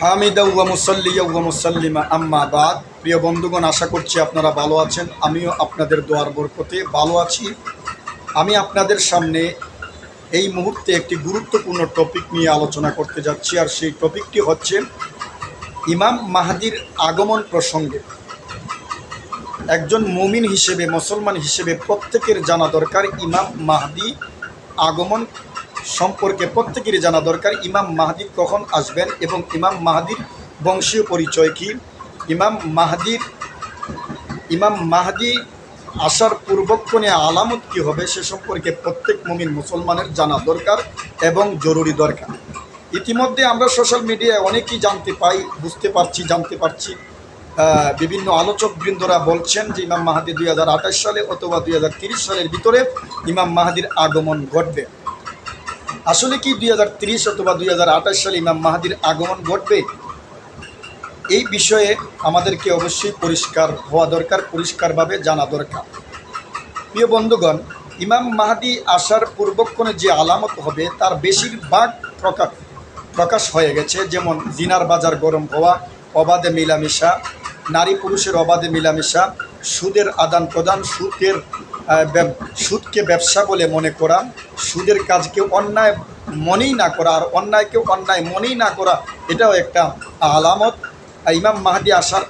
হামিদা ওয়া মুসাল্লিয়া মুসাল্লিমা আম্মা বাদ। প্রিয় বন্ধুগণ, আশা করছি আপনারা ভালো আছেন। আমিও আপনাদের দোয়ার বরকতে ভালো আছি। আমি আপনাদের সামনে এই মুহূর্তে একটি গুরুত্বপূর্ণ টপিক নিয়ে আলোচনা করতে যাচ্ছি, আর সেই টপিকটি হচ্ছে ইমাম মাহাদির আগমন প্রসঙ্গে। একজন মুমিন হিসেবে, মুসলমান হিসেবে প্রত্যেকের জানা দরকার ইমাম মাহাদি আগমন সম্পর্কে প্রত্যেকেরই জানা দরকার, ইমাম মাহাদি কখন আসবেন এবং ইমাম মাহাদির বংশীয় পরিচয় কি? ইমাম মাহাদির, ইমাম মাহাদি আসার পূর্বক্ষণে আলামত কী হবে সে সম্পর্কে প্রত্যেক মুমিন মুসলমানের জানা দরকার এবং জরুরি দরকার। ইতিমধ্যে আমরা সোশ্যাল মিডিয়ায় অনেকেই জানতে পাই, বুঝতে পারছি, জানতে পারছি। বিভিন্ন আলোচক বৃন্দরা বলছেন যে ইমাম মাহাদি দুই হাজার আঠাশ সালে অথবা দুই সালের ভিতরে ইমাম মাহাদির আগমন ঘটবে। আসলে কি দুই হাজার তিরিশ অথবা দুই হাজার আঠাশ সালে ইমাম মাহাদির আগমন ঘটবে? এই বিষয়ে আমাদেরকে অবশ্যই পরিষ্কার হওয়া দরকার, পরিষ্কারভাবে জানা দরকার। প্রিয় বন্ধুগণ, ইমাম মাহাদি আসার পূর্বক্ষণে যে আলামত হবে, তার বেশিরভাগ প্রকাশ প্রকাশ হয়ে গেছে, যেমন দিনার বাজার গরম হওয়া, অবাধে মিলামিশা, নারী পুরুষের অবাধে মিলামিশা, সুদের আদান প্রদান সুদের সুদকে ব্যবসা বলে মনে করা, সুদের কাজকে অন্যায় মনেই না করা আর অন্যায়কে অন্যায় মনেই না করা, এটাও একটা আলামত। ইমাম মাহাদি আসার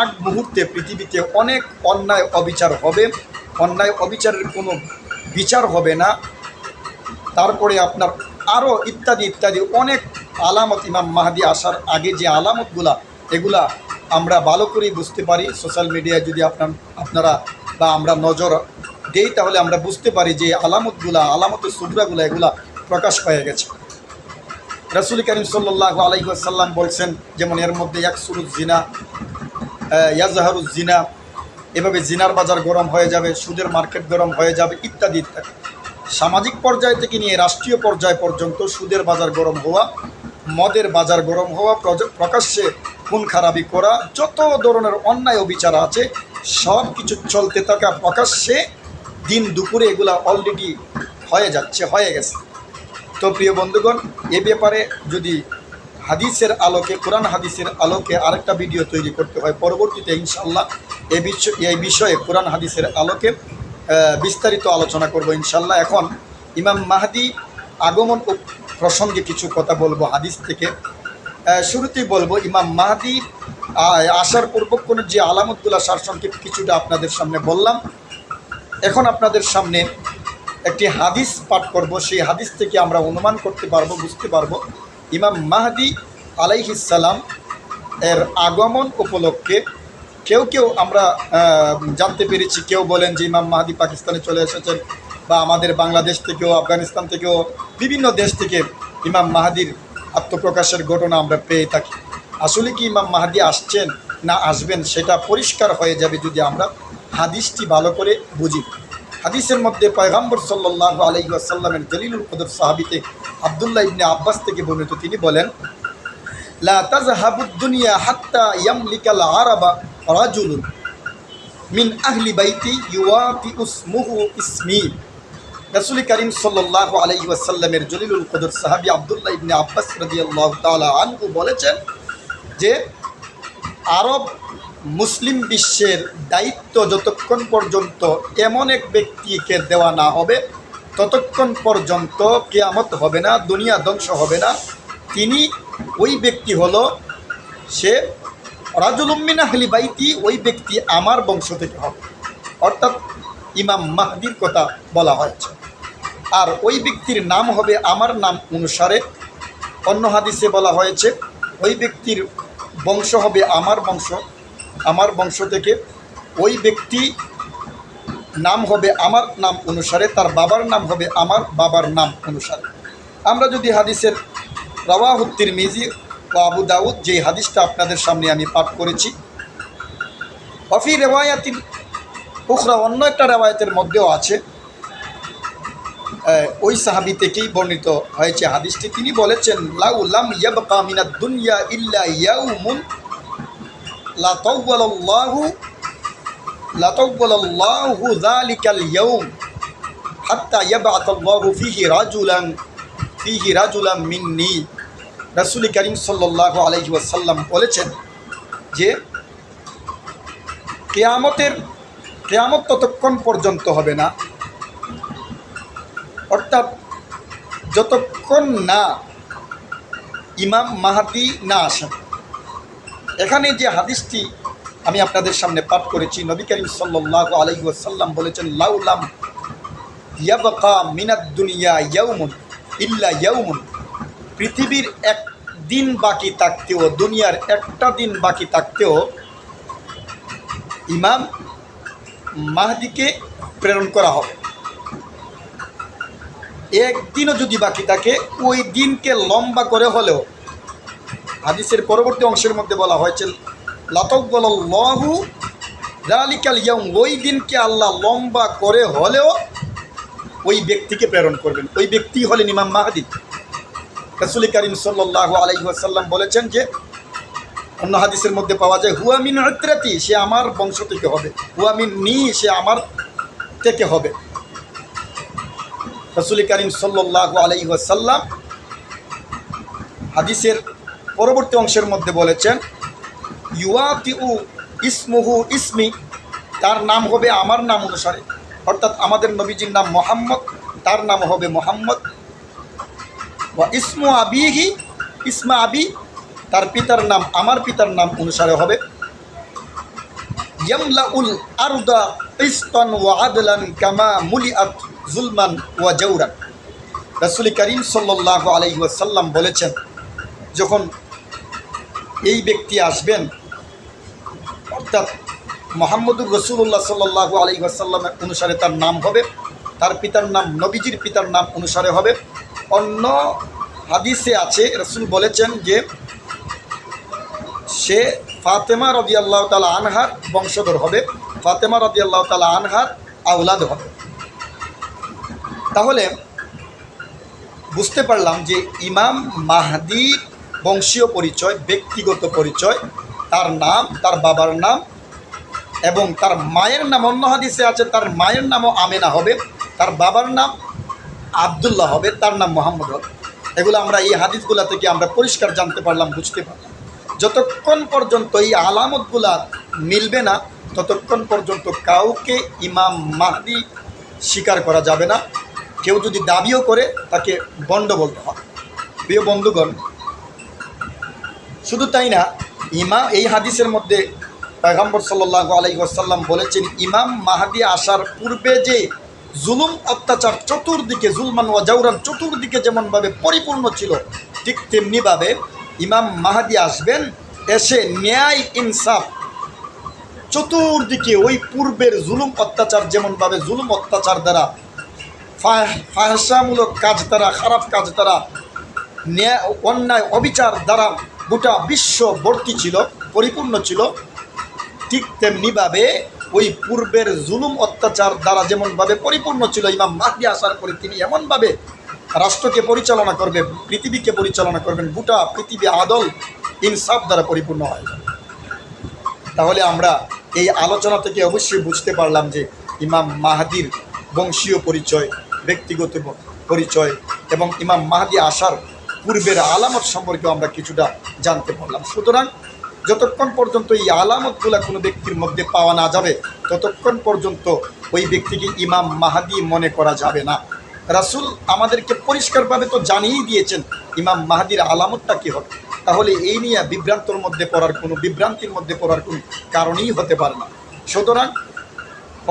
আগ মুহূর্তে পৃথিবীতে অনেক অন্যায় অবিচার হবে। অন্যায় অবিচারের কোনো বিচার হবে না। তারপরে আপনার আরও ইত্যাদি ইত্যাদি অনেক আলামত ইমাম মাহাদি আসার আগে যে আলামতগুলা, এগুলা আমরা ভালো করেই বুঝতে পারি। সোশ্যাল মিডিয়ায় যদি আপনার, আপনারা বা আমরা নজর দেই, তাহলে আমরা বুঝতে পারি যে আলামতগুলা, আলামতের সুবরাগুলা এগুলা প্রকাশ হয়ে গেছে। রাসুল করিম সাল্লাহ আলাইসাল্লাম বলছেন যেমন এর মধ্যে একসুরুজ জিনা ইয়াজাহারুজ জিনা, এভাবে জিনার বাজার গরম হয়ে যাবে, সুদের মার্কেট গরম হয়ে যাবে ইত্যাদি ইত্যাদি। সামাজিক পর্যায় থেকে নিয়ে রাষ্ট্রীয় পর্যায় পর্যন্ত সুদের বাজার গরম হওয়া, মদের বাজার গরম হওয়া প্রকাশ্যে খুন খারাপি করা, যত ধরনের অন্যায় অবিচার আছে সব কিছু চলতে থাকা প্রকাশ্যে দিন দুপুরে এগুলা অলরেডি হয়ে যাচ্ছে, হয়ে গেছে। তো প্রিয় বন্ধুগণ, এ ব্যাপারে যদি হাদিসের আলোকে, কোরআন হাদিসের আলোকে আরেকটা ভিডিও তৈরি করতে হয়, পরবর্তীতে ইনশাল্লাহ এই বিষয় এই বিষয়ে কোরআন হাদিসের আলোকে বিস্তারিত আলোচনা করব ইনশাল্লাহ এখন ইমাম মাহাদি আগমন প্রসঙ্গে কিছু কথা বলব হাদিস থেকে। শুরুতেই বলব, ইমাম মাহাদি আসার পূর্বক্ষণের যে আলামতগুলা সারসংক্ষেপ কিছুটা আপনাদের সামনে বললাম এখন আপনাদের সামনে একটি হাদিস পাঠ করব। সেই হাদিস থেকে আমরা অনুমান করতে পারব, বুঝতে পারব। ইমাম মাহাদি আলাইহিসাল্লাম এর আগমন উপলক্ষে কেউ কেউ আমরা জানতে পেরেছি। কেউ বলেন যে ইমাম মাহাদি পাকিস্তানে চলে এসেছেন বা আমাদের বাংলাদেশ থেকেও, আফগানিস্তান থেকেও, বিভিন্ন দেশ থেকে ইমাম মাহাদির আত্মপ্রকাশের ঘটনা আমরা পেয়ে থাকি। আসলে কি ইমাম মাহাদি আসছেন না আসবেন সেটা পরিষ্কার হয়ে যাবে যদি আমরা হাদিসটি ভালো করে বুঝি। হাদিসের মধ্যে পয়গাম্বর সাল্লাহ আলহিহাসাল্লামের দলিলুল কদর সাহাবিতে আবদুল্লাহ ইবনে আব্বাস থেকে বর্ণিত, তিনি বলেন, লা তাজহাবুদ দুনিয়া হাত্তা ইয়ামলিকাল আরাবা রাজুলুন মিন আহলি বাইতি ইউয়াতি উসমুহু ইসমি। রাসূল করিম সাল্লাল্লাহু আলাইহি ওয়াসাল্লামের জলিলুল কদর সাহাবী আব্দুল্লাহ ইবনে আব্বাস রাদিয়াল্লাহু তাআলা আনহু বলেছেন যে, আরব মুসলিম বিশ্বের দায়িত্ব যতক্ষণ পর্যন্ত এমন এক ব্যক্তিকে দেওয়া না হবে, ততক্ষণ পর্যন্ত কেয়ামত হবে না, দুনিয়া ধ্বংস হবে না। তিনি ওই ব্যক্তি হলো, সে রাজুলুম্মিনা হলি বাইতি, ওই ব্যক্তি আমার বংশ থেকে হবে। অর্থাৎ ইমাম মাহদির কথা বলা হয়েছে। আর ওই ব্যক্তির নাম হবে আমার নাম অনুসারে। অন্য হাদিসে বলা হয়েছে, ওই ব্যক্তির বংশ হবে আমার বংশ। আমার বংশ থেকে ওই ব্যক্তি নাম হবে আমার নাম অনুসারে, তার বাবার নাম হবে আমার বাবার নাম অনুসারে। আমরা যদি হাদিসের রওয়াহুত্তির মিজি ও আবু দাউদ যে হাদিসটা আপনাদের সামনে আমি পাঠ করেছি, অফি রেওয়ায়াতিন উখরা, অন্য একটা রেওয়ায়তের মধ্যেও আছে। ওই সাহাবি থেকেই বর্ণিত হয়েছে হাদিসটি। তিনি বলেছেন, লাউ লাম ইয়াবকা মিনাদ দুনিয়া ইল্লা ইয়াউমুন লা তাওয়ালাল্লাহু লা তাওয়ালাল্লাহু যালিকাল ইয়াউম, হাত্তা ইয়াবআতাল্লাহু ফীহি রাজুলান ফীহি রাজুলান মিন্নি। বলেছেন যে, কেয়ামতের, কেয়ামত ততক্ষণ পর্যন্ত হবে না। অর্থাৎ যতক্ষণ না ইমাম মাহাতি না আসেন এখানে যে হাদিসটি আমি আপনাদের সামনে পাঠ করেছি, নবী করিম সাল্লাহ আলহি বলেছেন, লাউলাম ইয়াবকা মিনাদ দুনিয়া ইয়াউমুন ইল্লা ইয়াউমুন। পৃথিবীর এক দিন বাকি থাকতেও, দুনিয়ার একটা দিন বাকি থাকতেও ইমাম মাহদিকে প্রেরণ করা হবে। একদিনও যদি বাকি থাকে, ওই দিনকে লম্বা করে হলেও হাদিসের পরবর্তী অংশের মধ্যে বলা হয়েছে, লাতক বল লহু রালিকাল ইয়ং ওই দিনকে আল্লাহ লম্বা করে হলেও ওই ব্যক্তিকে প্রেরণ করবেন। ওই ব্যক্তি হলেন ইমাম মাহাদি। রসুল করিম সাল্লাহ আলাইসাল্লাম বলেছেন যে, অন্য হাদিসের মধ্যে পাওয়া যায় হুয়ামিন অত্রাতি সে আমার বংশ থেকে হবে। হুয়ামিন নি সে আমার থেকে হবে। রসুল করিম সাল্লাহ আলাইসাল্লাম হাদিসের পরবর্তী অংশের মধ্যে বলেছেন ইউয়াতি উ ইসমুহু ইসমি তার নাম হবে আমার নাম অনুসারে। অর্থাৎ আমাদের নবীজির নাম মোহাম্মদ, তার নাম হবে মোহাম্মদ। ইসমু আবিহি, ইসমা আবি, তার পিতার নাম, আমার পিতার নাম অনুসারে হবে। ইয়ামলাউল আরদা ইস্তান ওয়া আদলান কামা মুলিআত জুলমান ওয়া জাউরান রাসূল করিম সাল্লাল্লাহু আলাইহি ওয়াসাল্লাম বলেছেন, যখন এই ব্যক্তি আসবেন, অর্থাৎ মোহাম্মদুর রসুল্লাহ সাল্লাহু আলী আসাল্লামের অনুসারে তার নাম হবে, তার পিতার নাম, নবীজির পিতার নাম অনুসারে হবে। অন্য হাদিসে আছে, রসুল বলেছেন যে সে ফাতেমা রদি আল্লাহ তালা আনহার বংশধর হবে, ফাতেমা রদি আল্লাহ তালা আনহার আউলাদ হবে। তাহলে বুঝতে পারলাম যে ইমাম মাহাদির বংশীয় পরিচয়, ব্যক্তিগত পরিচয়, তার নাম, তার বাবার নাম, এবং তার মায়ের নাম, অন্য হাদিসে আছে, তার মায়ের নামও আমেনা হবে, তার বাবার নাম আবদুল্লাহ হবে, তার নাম মোহাম্মদ হবে। এগুলো আমরা এই হাদিসগুলা থেকে আমরা পরিষ্কার জানতে পারলাম, বুঝতে পারলাম। যতক্ষণ পর্যন্ত এই আলামতগুলা মিলবে না, ততক্ষণ পর্যন্ত কাউকে ইমাম মাহদি স্বীকার করা যাবে না। কেউ যদি দাবিও করে, তাকে বন্ড বলতে হবে প্রিয় বন্ধুগণ শুধু তাই না, ইমাম, এই হাদিসের মধ্যে পয়গম্বর সাল্লাহ আলাই বলেছেন, ইমাম মাহাদি আসার পূর্বে যে জুলুম অত্যাচার চতুর্দিকে, জুলমান ওয়া জাউরান চতুর্দিকে যেমনভাবে পরিপূর্ণ ছিল, ঠিক তেমনিভাবে ইমাম মাহাদি আসবেন, এসে ন্যায় ইনসাফ, চতুর্দিকে ওই পূর্বের জুলুম অত্যাচার যেমনভাবে জুলুম অত্যাচার দ্বারা ফাহসামূলক কাজ দ্বারা, খারাপ কাজ দ্বারা ন্যায়, অন্যায়, অবিচার দ্বারা গোটা বিশ্ব ভর্তি ছিল, পরিপূর্ণ ছিল। ঠিক তেমনিভাবে ওই পূর্বের জুলুম অত্যাচার দ্বারা যেমনভাবে পরিপূর্ণ ছিল, ইমাম মাহদি আসার পরে তিনি এমনভাবে রাষ্ট্রকে পরিচালনা করবে পৃথিবীকে পরিচালনা করবেন, গোটা পৃথিবী আদল, ইনসাফ দ্বারা পরিপূর্ণ হয়। তাহলে আমরা এই আলোচনা থেকে অবশ্যই বুঝতে পারলাম যে ইমাম মাহাদির বংশীয় পরিচয়, ব্যক্তিগত পরিচয় এবং ইমাম মাহাদি আসার পূর্বের আলামত সম্পর্কে আমরা কিছুটা জানতে পারলাম। সুতরাং যতক্ষণ পর্যন্ত এই আলামতগুলো কোনো ব্যক্তির মধ্যে পাওয়া না যাবে, ততক্ষণ পর্যন্ত ওই ব্যক্তিকে ইমাম মাহাদি মনে করা যাবে না। রাসুল আমাদেরকে পরিষ্কারভাবে তো জানিয়েই দিয়েছেন, ইমাম মাহাদির আলামতটা কী হবে? তাহলে এই নিয়ে বিভ্রান্তর মধ্যে পড়ার কোনো, বিভ্রান্তির মধ্যে পড়ার কোনো কারণই হতে পারে না। সুতরাং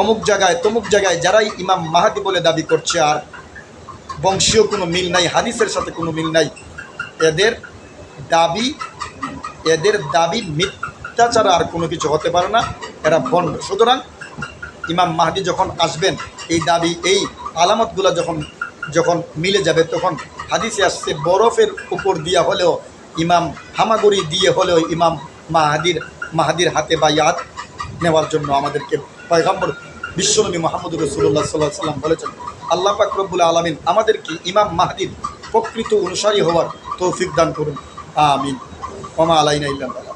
অমুক জায়গায় তমুক জায়গায় যারাই ইমাম মাহাদি বলে দাবি করছে আর বংশীয় কোনো মিল নাই, হাদিসের সাথে কোনো মিল নাই। এদের দাবি এদের দাবি মিথ্যা ছাড়া আর কোনো কিছু হতে পারে না, এরা বন্ড সুতরাং ইমাম মাহাদি যখন আসবেন, এই দাবি, এই আলামতগুলো যখন যখন মিলে যাবে, তখন হাদিসে আসছে, বরফের উপর দিয়া হলেও ইমাম হামাগুড়ি দিয়ে হলেও ইমাম মাহাদির মাহাদির হাতে বা ইয়াদ নেওয়ার জন্য আমাদেরকে পয়গম্বর বিশ্বনবী মোহাম্মদ রসুল্লাহ সাল্লাহ সাল্লাম বলেছেন, আল্লাহ পাক রব্বুল আলমিন আমাদেরকে ইমাম মাহাদির প্রকৃত অনুসারী হওয়ার তৌফিক দান করুন। আমিন। ওমা আলাইনা ইল্লাল্লাহ